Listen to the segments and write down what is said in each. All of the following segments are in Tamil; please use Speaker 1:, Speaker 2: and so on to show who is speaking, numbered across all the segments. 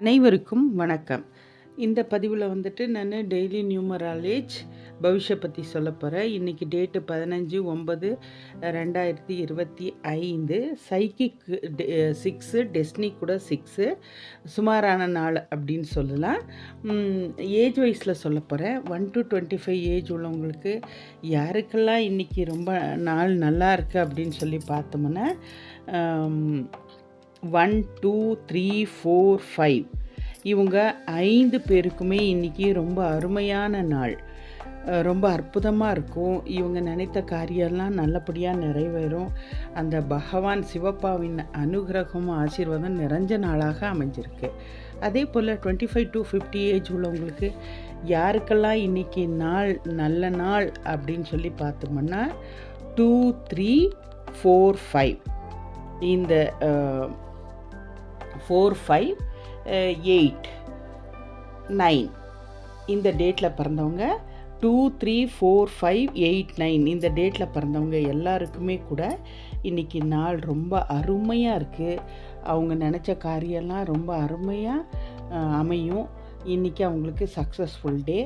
Speaker 1: அனைவருக்கும் வணக்கம். இந்த பதிவில் வந்துட்டு நான் டெய்லி நியூமராலேஜ் பவிஷை பற்றி சொல்ல போகிறேன் இன்றைக்கி டேட்டு பதினஞ்சு ஒம்பது ரெண்டாயிரத்தி இருபத்தி ஐந்து. சைக்கிக் சிக்ஸு டெஸ்னி கூட சிக்ஸு. சுமாரான நாள் அப்படின்னு சொல்லலாம். ஏஜ் வைஸில் சொல்ல போகிறேன் one to twenty five age உள்ளவங்களுக்கு யாருக்கெல்லாம் இன்றைக்கி ரொம்ப நாள் நல்லா இருக்குது அப்படின்னு சொல்லி பார்த்தோம்னா one two three four five. இவங்க ஐந்து பேருக்குமே இன்றைக்கி ரொம்ப அருமையான நாள். ரொம்ப அற்புதமாக இருக்கும். இவங்க நினைத்த காரியெல்லாம் நல்லபடியாக நிறைவேறும். அந்த பகவான் சிவப்பாவின் அனுகிரகமும் ஆசீர்வாதம் நிறைஞ்ச நாளாக அமைஞ்சிருக்கு. அதே போல் twenty five to fifty age உள்ளவங்களுக்கு யாருக்கெல்லாம் இன்றைக்கி நாள் நல்ல நாள் அப்படின்னு சொல்லி பார்த்தோம்னா டூ த்ரீ ஃபோர் ஃபைவ் இந்த ஃபோர் ஃபைவ் எயிட் நைன் இந்த டேட்டில் பிறந்தவங்க two three four five eight nine இந்த டேட்டில் பிறந்தவங்க எல்லாருக்குமே கூட இன்றைக்கி நாள் ரொம்ப அருமையாக இருக்குது அவங்க நினச்ச காரியெல்லாம் ரொம்ப அருமையாக அமையும். இன்றைக்கி அவங்களுக்கு சக்ஸஸ்ஃபுல் டே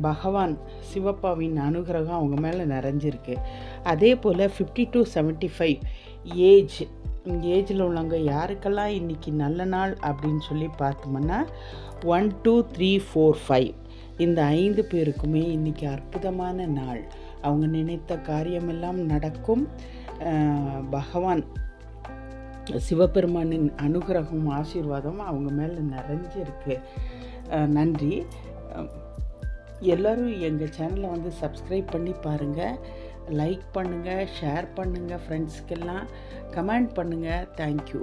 Speaker 1: பகவான் சிவப்பாவின் அனுகிரகம் அவங்க மேலே நிறைஞ்சிருக்கு. அதே போல் fifty to seventy five age ஏஜில் உள்ளவங்க யாருக்கெல்லாம் இன்றைக்கி நல்ல நாள் அப்படின்னு சொல்லி பார்த்தோம்னா one two three four five இந்த ஐந்து பேருக்குமே இன்றைக்கி அற்புதமான நாள். அவங்க நினைத்த காரியமெல்லாம் நடக்கும். பகவான் சிவபெருமானின் அனுகிரகம் ஆசீர்வாதம் அவங்க மேலே நிறைஞ்சிருக்கு. நன்றி. எல்லோரும் எங்கள் சேனலை வந்து சப்ஸ்கிரைப் பண்ணி பாருங்கள் லைக் பண்ணுங்கள் ஷேர் பண்ணுங்கள் ஃப்ரெண்ட்ஸ்க்கெல்லாம் கமெண்ட் பண்ணுங்கள் தேங்க்யூ